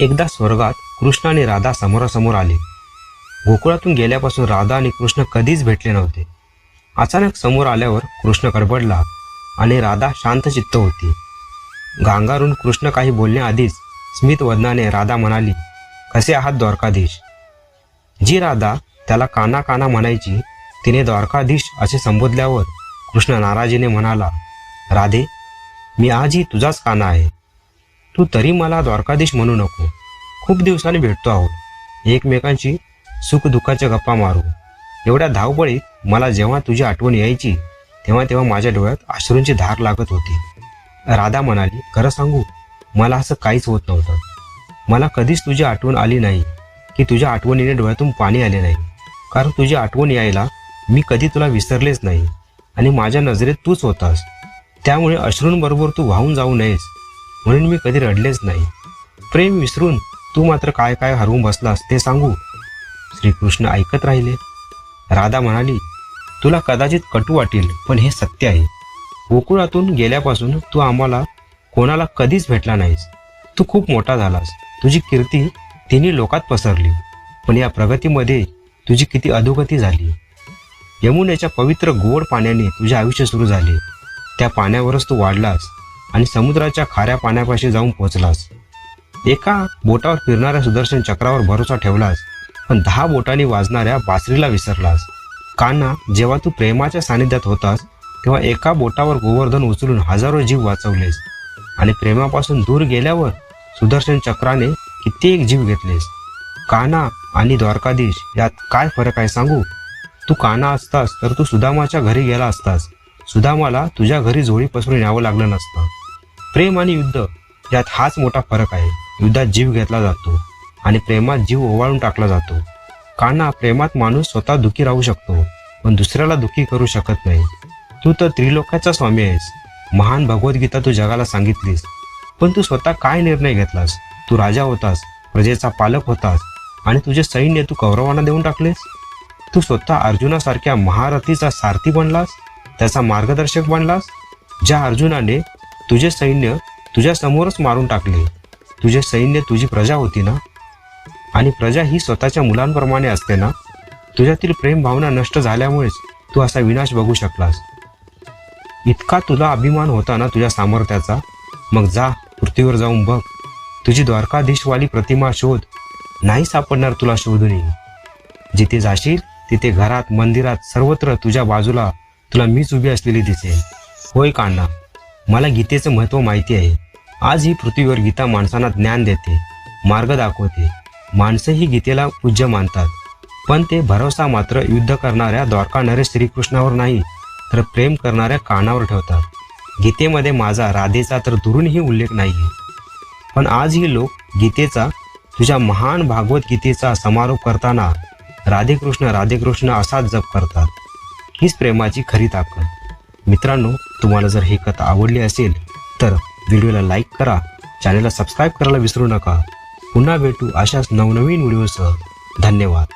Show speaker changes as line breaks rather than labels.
एकदा स्वर्गात कृष्ण आणि राधा समोरासमोर आले. गोकुळातून गेल्यापासून राधा आणि कृष्ण कधीच भेटले नव्हते. अचानक समोर आल्यावर कृष्ण कडबडला आणि राधा शांतचित्त होती. गांगारून कृष्ण काही बोलण्याआधीच स्मित वदनाने राधा म्हणाली कसे आहात द्वारकाधीश? जी राधा त्याला काना काना म्हणायची तिने द्वारकाधीश असे संबोधल्यावर कृष्ण नाराजीने म्हणाला राधे मी आजही तुझाच काना आहे. तू तरी मला द्वारकाधीश म्हणू नको. खूप दिवसांनी भेटतो आहोत. एकमेकांची सुखदुःखाच्या गप्पा मारू. एवढ्या धावपळीत मला जेव्हा तुझी आठवण यायची तेव्हा तेव्हा माझ्या डोळ्यात अश्रूंची धार लागत होती. राधा म्हणाली खरं सांगू मला असं काहीच होत नव्हतं. मला कधीच तुझी आठवण आली नाही की तुझ्या आठवणीने डोळ्यातून पाणी आले नाही. कारण तुझी आठवण यायला मी कधी तुला विसरलेच नाही आणि माझ्या नजरेत तूच होतास. त्यामुळे अश्रूंबरोबर तू वाहून जाऊ नयेस. म्हणून मी कधी रडलेच नाही. प्रेम विसरून तू मात्र काय काय हरवून बसलास ते सांगू. श्रीकृष्ण ऐकत राहिले. राधा म्हणाली तुला कदाचित कटू वाटेल पण हे सत्य आहे. गोकुळातून गेल्यापासून तू आम्हाला कोणाला कधीच भेटला नाहीस. तू खूप मोठा झालास. तुझी कीर्ती तिन्ही लोकात पसरली. पण या प्रगतीमध्ये तुझी किती अधोगती झाली. यमुनेच्या पवित्र गोड पाण्याने तुझे आयुष्य सुरू झाले. त्या पाण्यावरच तू वाढलास. आणि समुद्राच्या खाऱ्या पाण्यापाशी जाऊन पोहोचलास एका बोटावर फिरणाऱ्या सुदर्शन चक्रावर भरोसा ठेवलास पण दहा बोटांनी वाजणाऱ्या बासरीला विसरलास. कान्हा जेव्हा तू प्रेमाच्या सानिध्यात होतास तेव्हा एका बोटावर गोवर्धन उचलून हजारो जीव वाचवलेस आणि प्रेमापासून दूर गेल्यावर सुदर्शन चक्राने कित्येक जीव घेतलेस. कान्हा आणि द्वारकाधीश यात काय फरक आहे सांगू? तू कान्हा असतास तर तू सुदामाच्या घरी गेला असतास. सुदामाला तुझ्या घरी जोडी पसरून यावं लागलं नसतं. प्रेम आणि युद्ध यात हाच मोठा फरक आहे. युद्धात जीव घेतला जातो आणि प्रेमात जीव ओवाळून टाकला जातो. काना प्रेमात माणूस स्वतः दुखी राहू शकतो पण दुसऱ्याला दुखी करू शकत नाही. तू तर त्रिलोकाचा स्वामी आहेस. महान भगवद्गीता तू जगाला सांगितलीस. पण तू स्वतः काय निर्णय घेतलास? तू राजा होतास प्रजेचा पालक होतास आणि तुझे सैन्य तू कौरवांना देऊन टाकलेस? तू स्वतः अर्जुनासारख्या महारथीचा सारथी बनलास? त्याचा मार्गदर्शक बनलास? ज्या अर्जुनाने तुझे सैन्य तुझ्या समोरच मारून टाकले. तुझे सैन्य तुझी प्रजा होती ना? आणि प्रजा ही स्वतःच्या मुलांप्रमाणे असते ना? तुझ्यातील प्रेम भावना नष्ट झाल्यामुळेच तू असा विनाश बघू शकलास. इतका तुला अभिमान होता ना तुझ्या सामर्थ्याचा? मग जा पृथ्वीवर जाऊन बघ. तुझी द्वारकाधीशवाली प्रतिमा शोध. नाही सापडणार तुला शोधूनही जिथे जाशील तिथे घरात मंदिरात सर्वत्र तुझ्या बाजूला तुला मीच उभी असलेली दिसेल. होय कान्हा. मला गीतेचं महत्त्व माहिती आहे. आज ही पृथ्वीवर गीता माणसांना ज्ञान देते मार्ग दाखवते. माणसं ही गीतेला पूज्य मानतात. पण ते भरोसा मात्र युद्ध करणाऱ्या द्वारका श्रीकृष्णावर नाही तर प्रेम करणाऱ्या कानावर ठेवतात. गीतेमध्ये माझा राधेचा तर दुरूनही उल्लेख नाही पण आजही लोक गीतेचा तुझ्या महान भागवत गीतेचा समारोप करताना राधेकृष्ण राधेकृष्ण असाच जप करतात. हीच प्रेमाची खरी ताकद. मित्रांनो तुम्हाला जर ही कथा आवडली असेल तर व्हिडिओला लाईक करा चॅनलला सबस्क्राईब करायला विसरू नका. पुन्हा भेटू अशाच नवनवीन व्हिडिओसह. धन्यवाद.